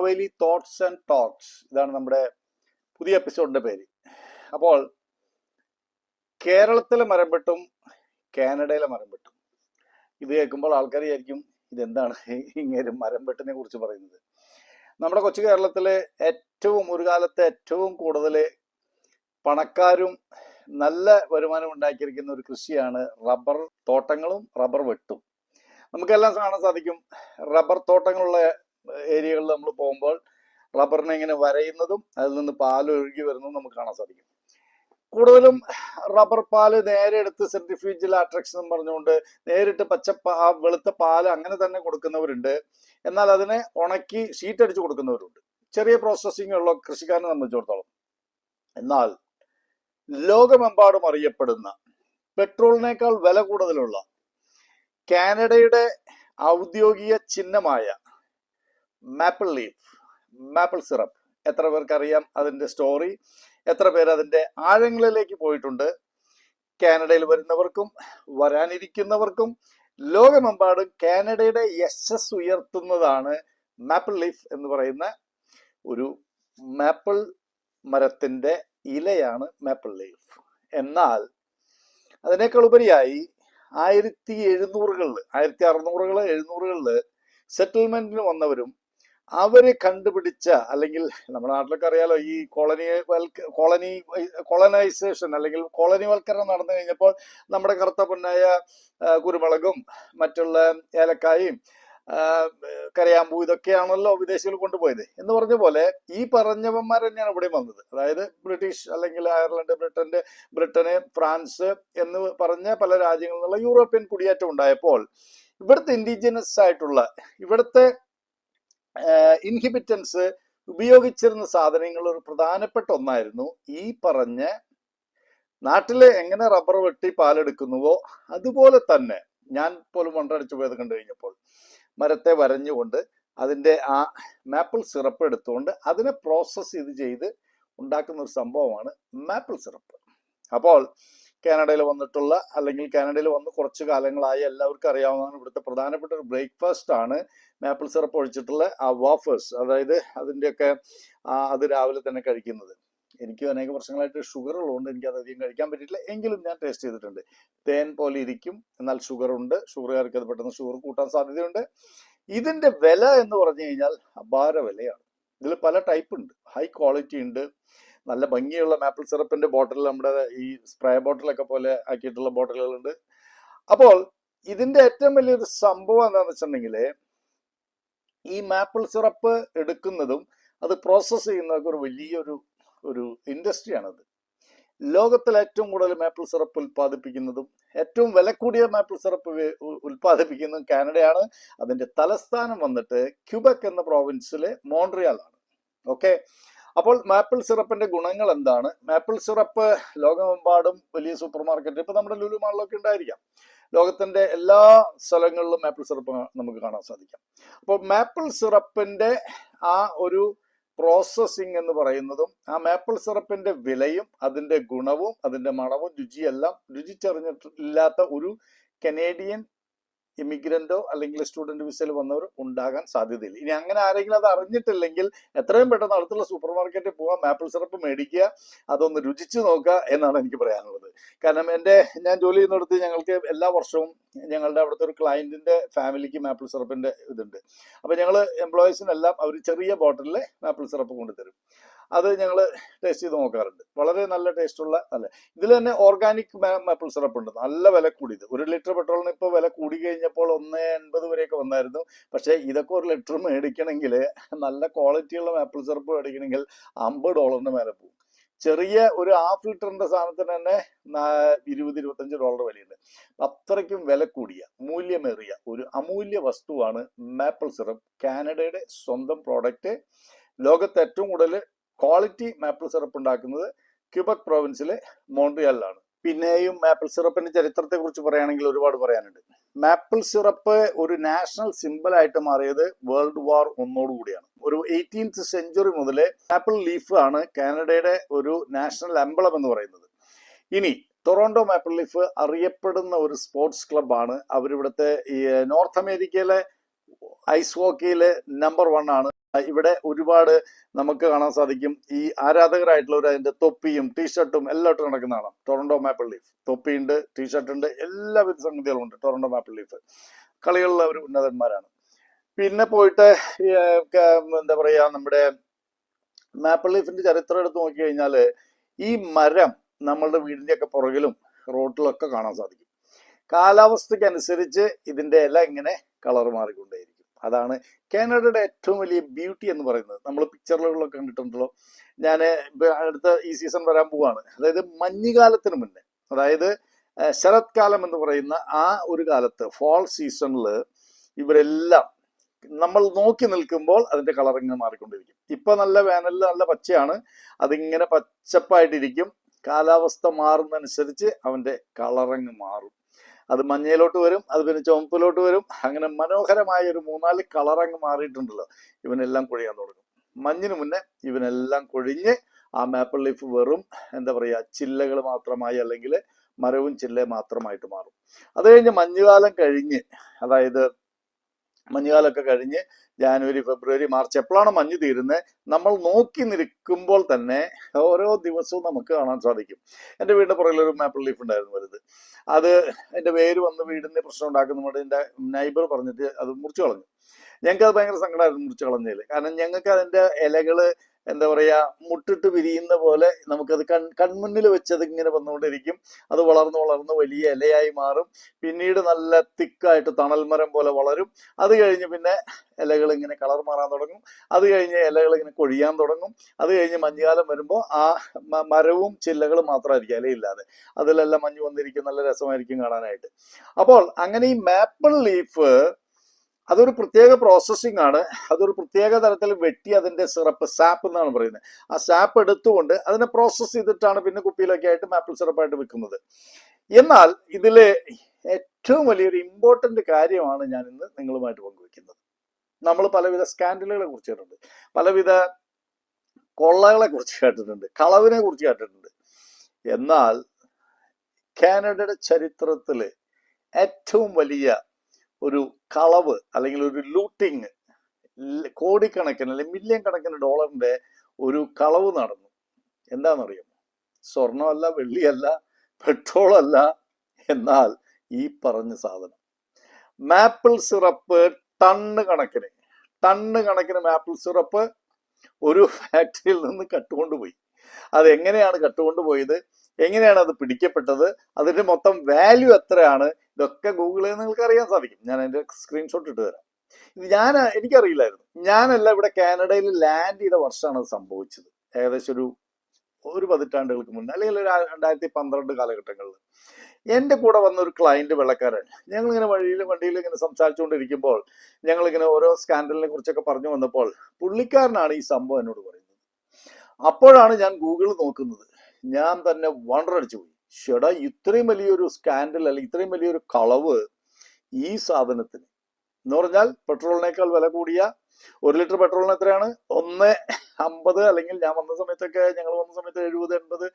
Maveli thoughts and talks. ഇതാണ് നമ്മുടെ പുതിയ എപ്പിസോഡിന്റെ പേര്. അപ്പോൾ കേരളത്തിലെ മരം വെട്ടും കാനഡയിലെ മരം വെട്ടും ഇത് കേൾക്കുമ്പോൾ ആൾക്കാർ വിചാരിക്കും ഇതെന്താണ് ഇങ്ങനെ മരം വെട്ടിനെ കുറിച്ച് പറയുന്നത്? നമ്മുടെ കൊച്ചു കേരളത്തിലെ ഏറ്റവും ഒരു കാലത്തെ ഏറ്റവും കൂടുതൽ പണക്കാരും നല്ല വരുമാനം ഉണ്ടാക്കിയിരിക്കുന്ന ഒരു കൃഷിയാണ് റബ്ബർ തോട്ടങ്ങളും റബ്ബർ വെട്ടും. നമുക്കെല്ലാം കാണാൻ സാധിക്കും റബ്ബർ തോട്ടങ്ങളുള്ള ഏരിയകളിൽ നമ്മൾ പോകുമ്പോൾ റബ്ബറിനെ ഇങ്ങനെ വരയുന്നതും അതിൽ നിന്ന് പാൽ ഒഴുകി വരുന്നതും നമുക്ക് കാണാൻ സാധിക്കും. കൂടുതലും റബ്ബർ പാൽ നേരെ എടുത്ത് സെൻട്രിഫ്യൂജിൽ അട്രാക്ഷൻ എന്ന് പറഞ്ഞുകൊണ്ട് നേരിട്ട് പച്ച വെളുത്ത പാൽ അങ്ങനെ തന്നെ കൊടുക്കുന്നവരുണ്ട്. എന്നാൽ അതിനെ ഉണക്കി ഷീറ്റ് അടിച്ച് കൊടുക്കുന്നവരുണ്ട്. ചെറിയ പ്രോസസ്സിംഗ് ഉള്ള കൃഷിക്കാരനെ സംബന്ധിച്ചിടത്തോളം. എന്നാൽ ലോകമെമ്പാടും അറിയപ്പെടുന്ന പെട്രോളിനേക്കാൾ വില കൂടുതലുള്ള കാനഡയുടെ ഔദ്യോഗിക ചിഹ്നമായ മാപ്പിൾ ലീഫ് മാപ്പിൾ സിറപ്പ് എത്ര പേർക്ക് അറിയാം അതിന്റെ സ്റ്റോറി എത്ര പേർ അതിന്റെ ആഴങ്ങളിലേക്ക് പോയിട്ടുണ്ട്? കാനഡയിൽ വരുന്നവർക്കും വരാനിരിക്കുന്നവർക്കും ലോകമെമ്പാടും കാനഡയുടെ യശസ് ഉയർത്തുന്നതാണ് മാപ്പിൾ ലീഫ് എന്ന് പറയുന്ന ഒരു മാപ്പിൾ മരത്തിന്റെ ഇലയാണ് മാപ്പിൾ ലീഫ് എന്നാൽ അതിനേക്കാൾ ഉപരിയായി ആയിരത്തി എഴുന്നൂറുകളിൽ ആയിരത്തി അറുന്നൂറുകൾ എഴുന്നൂറുകളിൽ സെറ്റിൽമെന്റിന് വന്നവരും അവർ കണ്ടുപിടിച്ച അല്ലെങ്കിൽ നമ്മുടെ നാട്ടിലൊക്കെ അറിയാലോ ഈ കോളനി കോളനി കോളനൈസേഷൻ അല്ലെങ്കിൽ കോളനിവൽക്കരണം നടന്നു കഴിഞ്ഞപ്പോൾ നമ്മുടെ കറുത്ത പൊന്നായ കുരുമുളകും മറ്റുള്ള ഏലക്കായും കരയാമ്പൂ ഇതൊക്കെയാണല്ലോ വിദേശികൾ കൊണ്ടുപോയത്. എന്ന് പറഞ്ഞ പോലെ ഈ പറഞ്ഞവന്മാർ തന്നെയാണ് ഇവിടെ വന്നത്. അതായത് ബ്രിട്ടീഷ് അല്ലെങ്കിൽ അയർലൻഡ് ബ്രിട്ടന്റെ ബ്രിട്ടന് ഫ്രാൻസ് എന്ന് പറഞ്ഞ പല രാജ്യങ്ങളിൽ നിന്നുള്ള യൂറോപ്യൻ കുടിയേറ്റം ഉണ്ടായപ്പോൾ ഇവിടുത്തെ ഇൻഡിജിനസ് ആയിട്ടുള്ള ഇവിടുത്തെ ഇൻഹിബിറ്റൻസ് ഉപയോഗിച്ചിരുന്ന സാധനങ്ങൾ ഒരു പ്രധാനപ്പെട്ട ഒന്നായിരുന്നു ഈ പറഞ്ഞ നാട്ടിലെ എങ്ങനെ റബ്ബർ വെട്ടി പാലെടുക്കുന്നുവോ അതുപോലെ തന്നെ ഞാൻ പോലും മണ്ടടിച്ചു പോയത് കണ്ടു കഴിഞ്ഞപ്പോൾ മരത്തെ വരഞ്ഞുകൊണ്ട് അതിന്റെ ആ മാപ്പിൾ സിറപ്പ് എടുത്തുകൊണ്ട് അതിനെ പ്രോസസ്സ് ചെയ്ത് ചെയ്ത് ഉണ്ടാക്കുന്ന ഒരു സംഭവമാണ് മാപ്പിൾ സിറപ്പ് അപ്പോൾ കാനഡയിൽ വന്നിട്ടുള്ള അല്ലെങ്കിൽ കാനഡയിൽ വന്ന് കുറച്ച് കാലങ്ങളായി എല്ലാവർക്കും അറിയാവുന്നതാണ് ഇവിടുത്തെ പ്രധാനപ്പെട്ട ഒരു ബ്രേക്ക്ഫാസ്റ്റ് ആണ്. മാപ്പിൾ സിറപ്പ് ഒഴിച്ചിട്ടുള്ള ആ വാഫേഴ്സ് അതായത് അതിന്റെയൊക്കെ അത് രാവിലെ തന്നെ കഴിക്കുന്നത്. എനിക്ക് അനേക വർഷങ്ങളായിട്ട് ഷുഗർ ഉള്ളതുകൊണ്ട് എനിക്ക് അത് അധികം കഴിക്കാൻ പറ്റിയിട്ടില്ല. എങ്കിലും ഞാൻ ടേസ്റ്റ് ചെയ്തിട്ടുണ്ട്. തേൻ പോലെ ഇരിക്കും എന്നാൽ ഷുഗർ ഉണ്ട്. ഷുഗറുകാർക്ക് അത് പെട്ടെന്ന് ഷുഗർ കൂട്ടാൻ സാധ്യതയുണ്ട്. ഇതിന്റെ വില എന്ന് പറഞ്ഞു കഴിഞ്ഞാൽ അപാര വിലയാണ് ഇതിൽ പല ടൈപ്പ് ഉണ്ട്. ഹൈ ക്വാളിറ്റി ഉണ്ട്. നല്ല ഭംഗിയുള്ള മാപ്പിൾ സിറപ്പിന്റെ ബോട്ടിൽ നമ്മുടെ ഈ സ്പ്രേ ബോട്ടിലൊക്കെ പോലെ ആക്കിയിട്ടുള്ള ബോട്ടിലുകളുണ്ട് അപ്പോൾ ഇതിന്റെ ഏറ്റവും വലിയൊരു സംഭവം എന്താണെന്ന് വെച്ചിട്ടുണ്ടെങ്കിൽ ഈ മാപ്പിൾ സിറപ്പ് എടുക്കുന്നതും അത് പ്രോസസ്സ് ചെയ്യുന്നതൊക്കെ ഒരു വലിയൊരു ഒരു ഇൻഡസ്ട്രിയാണത് ലോകത്തിൽ ഏറ്റവും കൂടുതൽ മാപ്പിൾ സിറപ്പ് ഉൽപ്പാദിപ്പിക്കുന്നതും ഏറ്റവും വില കൂടിയ മാപ്പിൾ സിറപ്പ് ഉൽപ്പാദിപ്പിക്കുന്നതും കാനഡയാണ്. അതിന്റെ തലസ്ഥാനം വന്നിട്ട് ക്യൂബക് എന്ന പ്രോവിൻസിലെ മോൺട്രിയാലാണ് ഓക്കെ? അപ്പോൾ മാപ്പിൾ സിറപ്പിന്റെ ഗുണങ്ങൾ എന്താണ്? മാപ്പിൾ സിറപ്പ് ലോകമെമ്പാടും വലിയ സൂപ്പർ മാർക്കറ്റ് ഇപ്പൊ നമ്മുടെ ലുലു മാളിലൊക്കെ ഉണ്ടായിരിക്കാം. ലോകത്തിന്റെ എല്ലാ സ്ഥലങ്ങളിലും മാപ്പിൾ സിറപ്പ് നമുക്ക് കാണാൻ സാധിക്കാം. അപ്പോൾ മാപ്പിൾ സിറപ്പിന്റെ ആ ഒരു പ്രോസസ്സിംഗ് എന്ന് പറയുന്നതും ആ മാപ്പിൾ സിറപ്പിന്റെ വിലയും അതിന്റെ ഗുണവും അതിന്റെ മണവും രുചിയെല്ലാം രുചിച്ചറിഞ്ഞിട്ടില്ലാത്ത ഒരു കനേഡിയൻ ഇമിഗ്രന്റോ അല്ലെങ്കിൽ സ്റ്റുഡന്റ് വിസയിൽ വന്നവർ ഉണ്ടാകാൻ സാധ്യതയില്ല. ഇനി അങ്ങനെ ആരെങ്കിലും അത് അറിഞ്ഞിട്ടില്ലെങ്കിൽ എത്രയും പെട്ടെന്ന് അടുത്തുള്ള സൂപ്പർ മാർക്കറ്റിൽ പോകാൻ മാപ്പിൾ സിറപ്പ് മേടിക്കുക അതൊന്ന് രുചിച്ച് നോക്കുക എന്നാണ് എനിക്ക് പറയാനുള്ളത്. കാരണം എന്റെ ഞാൻ ജോലി ചെയ്യുന്നിടത്ത് ഞങ്ങൾക്ക് എല്ലാ വർഷവും ഞങ്ങളുടെ അവിടുത്തെ ഒരു ക്ലയന്റിന്റെ ഫാമിലിക്ക് മാപ്പിൾ സിറപ്പിന്റെ ഇതുണ്ട്. അപ്പൊ ഞങ്ങൾ എംപ്ലോയീസിനെല്ലാം അവർ ചെറിയ ബോട്ടിലിൽ മാപ്പിൾ സിറപ്പ് കൊണ്ടുതരും. അത് ഞങ്ങൾ ടേസ്റ്റ് ചെയ്ത് നോക്കാറുണ്ട്. വളരെ നല്ല ടേസ്റ്റുള്ള നല്ല ഇതിൽ തന്നെ ഓർഗാനിക് മാപ്പിൾ സിറപ്പ് ഉണ്ട്. നല്ല വില കൂടിയത്. ഒരു ലിറ്റർ പെട്രോളിന് ഇപ്പോൾ വില കൂടി കഴിഞ്ഞപ്പോൾ ഒന്ന് എൺപത് വരെയൊക്കെ വന്നായിരുന്നു. പക്ഷേ ഇതൊക്കെ ഒരു ലിറ്റർ മേടിക്കണമെങ്കിൽ നല്ല ക്വാളിറ്റിയുള്ള മാപ്പിൾ സിറപ്പ് മേടിക്കണമെങ്കിൽ അമ്പത് ഡോളറിന് മേലെ പോകും. ചെറിയ ഒരു ഹാഫ് ലിറ്ററിന്റെ സാധനത്തിന് തന്നെ ഇരുപത് ഇരുപത്തഞ്ച് ഡോളർ വിലയുണ്ട്. അത്രയ്ക്കും വില കൂടിയ മൂല്യമേറിയ ഒരു അമൂല്യ വസ്തുവാണ് മാപ്പിൾ സിറപ്പ് കാനഡയുടെ സ്വന്തം പ്രോഡക്റ്റ് ലോകത്ത് ഏറ്റവും കൂടുതൽ ക്വാളിറ്റി മാപ്പിൾ സിറപ്പ് ഉണ്ടാക്കുന്നത് ക്യൂബക് പ്രോവിൻസിലെ മോൺട്രിയലിലാണ് പിന്നെയും മാപ്പിൾ സിറപ്പിന്റെ ചരിത്രത്തെ കുറിച്ച് പറയുകയാണെങ്കിൽ ഒരുപാട് പറയാനുണ്ട്. മാപ്പിൾ സിറപ്പ് ഒരു നാഷണൽ സിമ്പിൾ ആയിട്ട് മാറിയത് വേൾഡ് വാർ ഒന്നോടുകൂടിയാണ് ഒരു എയ്റ്റീൻത്ത് സെഞ്ചുറി മുതൽ മാപ്പിൾ ലീഫ് ആണ് കാനഡയുടെ ഒരു നാഷണൽ അമ്പളം എന്ന് പറയുന്നത്. ഇനി ടൊറോണ്ടോ മാപ്പിൾ ലീഫ് അറിയപ്പെടുന്ന ഒരു സ്പോർട്സ് ക്ലബ്ബാണ്. അവരിവിടുത്തെ ഈ നോർത്ത് അമേരിക്കയിലെ ഐസ് ഹോക്കിയിലെ നമ്പർ വൺ ആണ്. ഇവിടെ ഒരുപാട് നമുക്ക് കാണാൻ സാധിക്കും. ഈ ആരാധകരായിട്ടുള്ളവർ അതിന്റെ തൊപ്പിയും ടീഷർട്ടും എല്ലാം ഇട്ട് നടക്കുന്നതാണ്. Toronto maple leaf. തൊപ്പിയുണ്ട് ടീഷർട്ട് ഉണ്ട് എല്ലാവിധ സംഗതികളും ഉണ്ട് ടൊറന്റോ മാപ്പിൾ ലീഫ്. കളികളിലെ ഒരു ഉന്നതന്മാരാണ്. പിന്നെ പോയിട്ട് എന്താ പറയാ നമ്മുടെ മാപ്പിൾ ലീഫിന്റെ ചരിത്രം എടുത്ത് നോക്കി കഴിഞ്ഞാൽ ഈ മരം നമ്മളുടെ വീടിന്റെ ഒക്കെ പുറകിലും റോട്ടിലൊക്കെ കാണാൻ സാധിക്കും. കാലാവസ്ഥയ്ക്ക് അനുസരിച്ച് ഇതിന്റെ ഇല ഇങ്ങനെ കളർ മാറിക്കൊണ്ടേയിരിക്കും. അതാണ് കാനഡയുടെ ഏറ്റവും വലിയ ബ്യൂട്ടി എന്ന് പറയുന്നത്. നമ്മൾ പിക്ചറുകളിലൊക്കെ കണ്ടിട്ടുണ്ടല്ലോ. ഞാൻ അടുത്ത ഈ സീസൺ വരാൻ പോവാണ്. അതായത് മഞ്ഞുകാലത്തിന് മുന്നേ. അതായത് ശരത്കാലം എന്ന് പറയുന്ന ആ ഒരു കാലത്ത് ഫോൾ സീസണിൽ ഇവരെല്ലാം നമ്മൾ നോക്കി നിൽക്കുമ്പോൾ അതിന്റെ കളർ ഇങ്ങനെ മാറിക്കൊണ്ടിരിക്കും. ഇപ്പൊ നല്ല വേനലിൽ നല്ല പച്ചയാണ്. അതിങ്ങനെ പച്ചപ്പായിട്ടിരിക്കും. കാലാവസ്ഥ മാറുന്നതനുസരിച്ച് അവന്റെ കളറങ്ങ് മാറും. അത് മഞ്ഞയിലോട്ട് വരും അത് പിന്നെ ചുവപ്പിലോട്ട് വരും. അങ്ങനെ മനോഹരമായ ഒരു മൂന്നാൽ കളറങ്ങ് മാറിയിട്ടുണ്ടല്ലോ. ഇവനെല്ലാം കൊഴിയാൻ തുടങ്ങും. മഞ്ഞിന് മുന്നേ ഇവനെല്ലാം കൊഴിഞ്ഞ് ആ മാപ്പിൾ ലീഫ് വെറും എന്താ പറയുക ചില്ലകൾ മാത്രമായി അല്ലെങ്കിൽ മരവും ചില്ല മാത്രമായിട്ട് മാറും. അത് കഴിഞ്ഞ് മഞ്ഞുകാലം കഴിഞ്ഞ് അതായത് മഞ്ഞുകാലമൊക്കെ കഴിഞ്ഞ് ജാനുവരി ഫെബ്രുവരി മാർച്ച് എപ്പോഴാണ് മഞ്ഞ് തീരുന്നത് നമ്മൾ നോക്കി നിൽക്കുമ്പോൾ തന്നെ ഓരോ ദിവസവും നമുക്ക് കാണാൻ സാധിക്കും. എന്റെ വീടിന്റെ പുറകിൽ ഒരു മാപ്പിൾ ലീഫ് ഉണ്ടായിരുന്നു വലുത്. അത് എന്റെ വേര് വന്ന് വീടിന് പ്രശ്നം ഉണ്ടാക്കുന്നുണ്ട് എന്റെ നൈബർ പറഞ്ഞിട്ട് അത് മുറിച്ചു കളഞ്ഞു. ഞങ്ങൾക്ക് അത് ഭയങ്കര സങ്കടമായിരുന്നു മുറിച്ചു കളഞ്ഞതിൽ. കാരണം ഞങ്ങൾക്ക് അതിന്റെ ഇലകൾ എന്താ പറയാ മുട്ടിട്ട് വിരിയുന്ന പോലെ നമുക്കത് കൺ കൺമുന്നിൽ വെച്ചത് ഇങ്ങനെ വന്നുകൊണ്ടിരിക്കും. അത് വളർന്ന് വളർന്ന് വലിയ ഇലയായി മാറും. പിന്നീട് നല്ല തിക്കായിട്ട് തണൽ മരം പോലെ വളരും. അത് കഴിഞ്ഞ് പിന്നെ ഇലകൾ ഇങ്ങനെ കളർ മാറാൻ തുടങ്ങും. അത് കഴിഞ്ഞ് ഇലകൾ ഇങ്ങനെ കൊഴിയാൻ തുടങ്ങും. അത് കഴിഞ്ഞ് മഞ്ഞുകാലം വരുമ്പോൾ ആ മരവും ചില്ലകളും മാത്രമായിരിക്കും ഇലയില്ലാതെ. അതിലെല്ലാം മഞ്ഞ് വന്നിരിക്കും നല്ല രസമായിരിക്കും കാണാനായിട്ട്. അപ്പോൾ അങ്ങനെ ഈ മാപ്പിൾ ലീഫ് അതൊരു പ്രത്യേക പ്രോസസ്സിംഗ് ആണ്. അതൊരു പ്രത്യേക തരത്തിൽ വെട്ടി അതിന്റെ സിറപ്പ് സാപ്പ് എന്നാണ് പറയുന്നത്. ആ സാപ്പ് എടുത്തുകൊണ്ട് അതിനെ പ്രോസസ്സ് ചെയ്തിട്ടാണ് പിന്നെ കുപ്പിയിലൊക്കെ ആയിട്ട് മാപ്പിൾ സിറപ്പായിട്ട് വിൽക്കുന്നത് എന്നാൽ ഇതിലെ ഏറ്റവും വലിയൊരു ഇമ്പോർട്ടന്റ് കാര്യമാണ് ഞാൻ ഇന്ന് നിങ്ങളുമായിട്ട് പങ്കുവെക്കുന്നത്. നമ്മൾ പലവിധ സ്കാൻഡലുകളെ കുറിച്ച് കേട്ടിട്ടുണ്ട്. പലവിധ കൊള്ളകളെ കുറിച്ച് കേട്ടിട്ടുണ്ട്. കളവിനെ കുറിച്ച് കേട്ടിട്ടുണ്ട്. എന്നാൽ കാനഡയുടെ ചരിത്രത്തിൽ ഏറ്റവും വലിയ ഒരു കളവ് അല്ലെങ്കിൽ ഒരു ലൂട്ടിങ് കോടിക്കണക്കിന് അല്ലെങ്കിൽ മില്യൺ കണക്കിന് ഡോളറിന്റെ ഒരു കളവ് നടന്നു. എന്താണെന്നറിയാമോ സ്വർണമല്ല വെള്ളിയല്ല പെട്രോൾ അല്ല എന്നാൽ ഈ പറഞ്ഞ സാധനം. മാപ്പിൾ സിറപ്പ് ടണ്ണ് കണക്കിന് ടണ്ണ് കണക്കിന് മാപ്പിൾ സിറപ്പ് ഒരു ഫാക്ടറിയിൽ നിന്ന് കട്ടുകൊണ്ടുപോയി. അത് എങ്ങനെയാണ് കട്ടുകൊണ്ടുപോയത്? എങ്ങനെയാണ് അത് പിടിക്കപ്പെട്ടത്? അതിന്റെ മൊത്തം വാല്യൂ എത്രയാണ്? ഇതൊക്കെ ഗൂഗിളിൽ നിങ്ങൾക്ക് അറിയാൻ സാധിക്കും. ഞാൻ അതിന്റെ സ്ക്രീൻഷോട്ട് ഇട്ട് തരാം. ഇത് ഞാൻ എനിക്കറിയില്ലായിരുന്നു. ഞാനല്ല ഇവിടെ കാനഡയിൽ ലാൻഡ് ചെയ്ത വർഷമാണ് അത് സംഭവിച്ചത്. ഏകദേശം ഒരു ഒരു പതിറ്റാണ്ടുകൾക്ക് മുന്നേ അല്ലെങ്കിൽ ഒരു രണ്ടായിരത്തി പന്ത്രണ്ട് കാലഘട്ടങ്ങളിൽ. എന്റെ കൂടെ വന്ന ഒരു ക്ലയന്റ് വെള്ളക്കാരൻ ഞങ്ങളിങ്ങനെ വഴിയിൽ വണ്ടിയിൽ ഇങ്ങനെ സംസാരിച്ചുകൊണ്ടിരിക്കുമ്പോൾ ഞങ്ങൾ ഞങ്ങളിങ്ങനെ ഓരോ സ്കാൻഡലിനെ കുറിച്ചൊക്കെ പറഞ്ഞു വന്നപ്പോൾ പുള്ളിക്കാരനാണ് ഈ സംഭവം എന്നോട് പറയുന്നത്. അപ്പോഴാണ് ഞാൻ ഗൂഗിൾ നോക്കുന്നത്. ഞാൻ തന്നെ വണ്ടറടിച്ചു പോയി ഷെടാ ഇത്രയും വലിയൊരു സ്കാൻഡൽ അല്ലെങ്കിൽ ഇത്രയും വലിയൊരു കളവ് ഈ സാധനത്തിന്. എന്ന് പറഞ്ഞാൽ പെട്രോളിനേക്കാൾ വില കൂടിയ ഒരു ലിറ്റർ പെട്രോളിന് എത്രയാണ്? ഒന്ന് അമ്പത് അല്ലെങ്കിൽ ഞാൻ വന്ന സമയത്തൊക്കെ ഞങ്ങൾ വന്ന സമയത്ത് എഴുപത് എൺപത്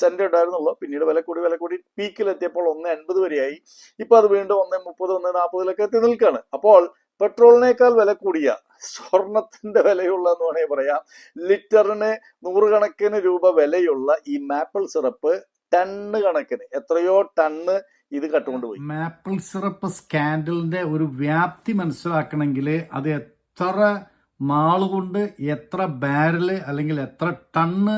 സെന്റ് ഉണ്ടായിരുന്നുള്ളൂ. പിന്നീട് വില കൂടി വില കൂടി പീക്കിലെത്തിയപ്പോൾ ഒന്ന് എൺപത് വരെയായി. ഇപ്പൊ അത് വീണ്ടും ഒന്ന് മുപ്പത് ഒന്ന് നാൽപ്പതിലൊക്കെ എത്തി നിൽക്കുകയാണ് അപ്പോൾ പെട്രോളിനേക്കാൾ വില കൂടിയ സ്വർണത്തിന്റെ വിലയുള്ള എന്ന് വേണമെങ്കിൽ പറയാം ലിറ്ററിന് നൂറുകണക്കിന് രൂപ വിലയുള്ള ഈ മാപ്പിൾ സിറപ്പ് ടണ്ണ് കണക്കിന്. എത്രയോ ടണ്ണ് ഇത് കട്ടുകൊണ്ടുപോയി. മാപ്പിൾ സിറപ്പ് സ്കാൻഡലിന്റെ ഒരു വ്യാപ്തി മനസ്സിലാക്കണമെങ്കിൽ അത് എത്ര നാളുകൊണ്ട് എത്ര ബാരൽ അല്ലെങ്കിൽ എത്ര ടണ്ണ്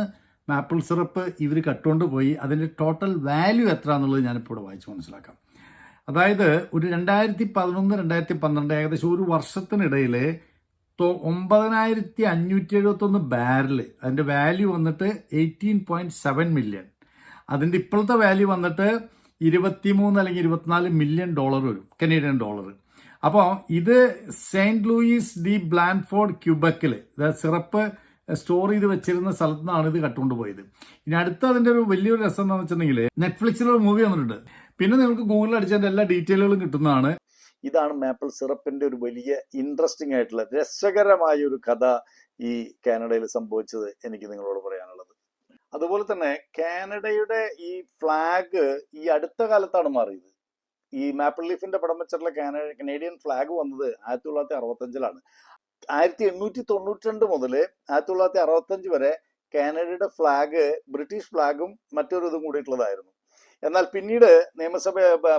മാപ്പിൾ സിറപ്പ് ഇവർ കട്ടുകൊണ്ട് പോയി അതിന്റെ ടോട്ടൽ വാല്യൂ എത്ര എന്നുള്ളത് ഞാനിപ്പോൾ ഇവിടെ വായിച്ച് മനസ്സിലാക്കാം. അതായത് ഒരു രണ്ടായിരത്തി പതിനൊന്ന് രണ്ടായിരത്തി പന്ത്രണ്ട് ഏകദേശം ഒരു വർഷത്തിനിടയിൽ ഒമ്പതിനായിരത്തി അഞ്ഞൂറ്റി എഴുപത്തൊന്ന് ബാരൽ അതിന്റെ വാല്യൂ വന്നിട്ട് എയ്റ്റീൻ പോയിന്റ് സെവൻ മില്യൺ അതിന്റെ ഇപ്പോഴത്തെ വാല്യൂ വന്നിട്ട് ഇരുപത്തിമൂന്ന് അല്ലെങ്കിൽ ഇരുപത്തിനാല് മില്യൺ ഡോളർ വരും കനേഡിയൻ ഡോളർ അപ്പോൾ ഇത് സെയിന്റ് ലൂയിസ് ഡി ബ്ലാൻഫോർഡ് ക്യൂബക്കിൽ സിറപ്പ് സ്റ്റോർ ചെയ്ത് വെച്ചിരുന്ന സ്ഥലത്തു നിന്നാണ് ഇത് കട്ടുകൊണ്ട് പോയത് ഇനി അടുത്ത അതിന്റെ ഒരു വലിയൊരു രസം എന്താണെന്ന് വെച്ചിട്ടുണ്ടെങ്കിൽ നെറ്റ്ഫ്ലിക്സിൽ ഒരു മൂവി വന്നിട്ടുണ്ട്. പിന്നെ നിങ്ങൾക്ക് ഗൂഗിളിൽ അടിച്ചതിന്റെ എല്ലാ ഡീറ്റെയിലുകളും കിട്ടുന്നതാണ്. ഇതാണ് മാപ്പിൾ സിറപ്പിന്റെ ഒരു വലിയ ഇൻട്രസ്റ്റിംഗ് ആയിട്ടുള്ള രസകരമായ ഒരു കഥ ഈ കാനഡയിൽ സംഭവിച്ചത് എനിക്ക് നിങ്ങളോട് പറയാനുള്ളത്. അതുപോലെ തന്നെ കാനഡയുടെ ഈ ഫ്ലാഗ് ഈ അടുത്ത കാലത്താണ് മാറിയത്. ഈ മാപ്പിൾ ലീഫിന്റെ പടം വെച്ചിട്ടുള്ള കാനഡ കനേഡിയൻ ഫ്ലാഗ് വന്നത് ആയിരത്തി തൊള്ളായിരത്തി അറുപത്തഞ്ചിലാണ് ആയിരത്തി എണ്ണൂറ്റി തൊണ്ണൂറ്റി രണ്ട് മുതൽ ആയിരത്തി തൊള്ളായിരത്തി അറുപത്തഞ്ച് വരെ കാനഡയുടെ ഫ്ലാഗ് ബ്രിട്ടീഷ് ഫ്ലാഗും മറ്റൊരു ഇതും കൂടിയിട്ടുള്ളതായിരുന്നു. എന്നാൽ പിന്നീട് നിയമസഭ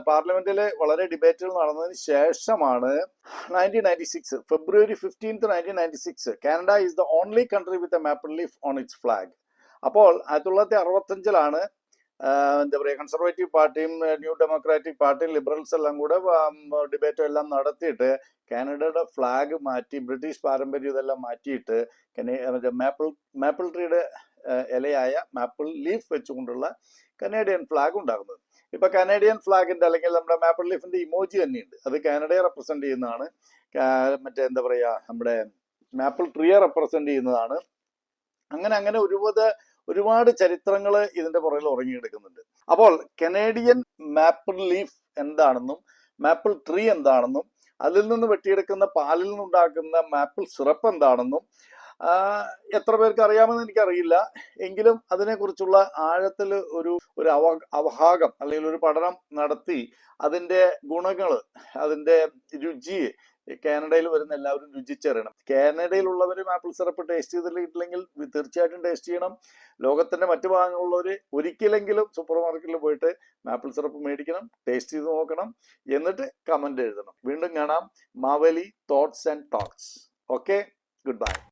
പാർലമെന്റിൽ വളരെ ഡിബേറ്റുകൾ നടന്നതിന് ശേഷമാണ് nineteen ninety six February fifteenth nineteen ninety six Canada is the only country with a maple leaf on its flag അപ്പോൾ ആയിരത്തി തൊള്ളായിരത്തി അറുപത്തഞ്ചിലാണ് എന്താ പറയുക കൺസർവേറ്റീവ് പാർട്ടിയും ന്യൂ ഡെമോക്രാറ്റിക് പാർട്ടിയും ലിബറൽസ് എല്ലാം കൂടെ ഡിബേറ്റും എല്ലാം നടത്തിയിട്ട് കാനഡയുടെ ഫ്ലാഗ് മാറ്റി ബ്രിട്ടീഷ് പാരമ്പര്യം ഇതെല്ലാം മാറ്റിയിട്ട് മാപ്പിൾ മാപ്പിൾ ട്രീയുടെ ഇലയായ മാപ്പിൾ ലീഫ് വെച്ചുകൊണ്ടുള്ള കനേഡിയൻ ഫ്ലാഗ് ഉണ്ടാകുന്നത്. ഇപ്പൊ കനേഡിയൻ ഫ്ലാഗിന്റെ അല്ലെങ്കിൽ നമ്മുടെ മാപ്പിൾ ലീഫിന്റെ ഇമോജി തന്നെയുണ്ട്. അത് കാനഡയെ റെപ്രസെന്റ് ചെയ്യുന്നതാണ്. മറ്റേ എന്താ പറയാ നമ്മുടെ മാപ്പിൾ ട്രീയെ റെപ്രസെന്റ് ചെയ്യുന്നതാണ്. അങ്ങനെ അങ്ങനെ ഒരുപാട് ഒരുപാട് ചരിത്രങ്ങൾ ഇതിന്റെ പുറകിൽ ഉറങ്ങിയെടുക്കുന്നുണ്ട് അപ്പോൾ കനേഡിയൻ മാപ്പിൾ ലീഫ് എന്താണെന്നും മാപ്പിൾ ട്രീ എന്താണെന്നും അതിൽ നിന്ന് വെട്ടിയെടുക്കുന്ന പാലിൽ നിന്നുണ്ടാക്കുന്ന മാപ്പിൾ സിറപ്പ് എന്താണെന്നും എത്ര പേർക്ക് അറിയാമെന്ന് എനിക്കറിയില്ല. എങ്കിലും അതിനെക്കുറിച്ചുള്ള ആഴത്തിൽ ഒരു ഒരു അവ അവഭാഗം അല്ലെങ്കിൽ ഒരു പഠനം നടത്തി അതിന്റെ ഗുണങ്ങൾ അതിന്റെ രുചി കാനഡയിൽ വരുന്ന എല്ലാവരും രുചിച്ചറിയണം. കാനഡയിലുള്ളവരും ആപ്പിൾ സിറപ്പ് ടേസ്റ്റ് ചെയ്തിട്ടില്ലെങ്കിൽ തീർച്ചയായിട്ടും ടേസ്റ്റ് ചെയ്യണം. ലോകത്തിന്റെ മറ്റു ഭാഗങ്ങളിലുള്ളവർ ഒരിക്കലെങ്കിലും സൂപ്പർ മാർക്കറ്റിൽ പോയിട്ട് ആപ്പിൾ സിറപ്പ് മേടിക്കണം ടേസ്റ്റ് ചെയ്ത് നോക്കണം എന്നിട്ട് കമന്റ് എഴുതണം. വീണ്ടും കാണാം. Mavali thoughts and talks. Okay good bye.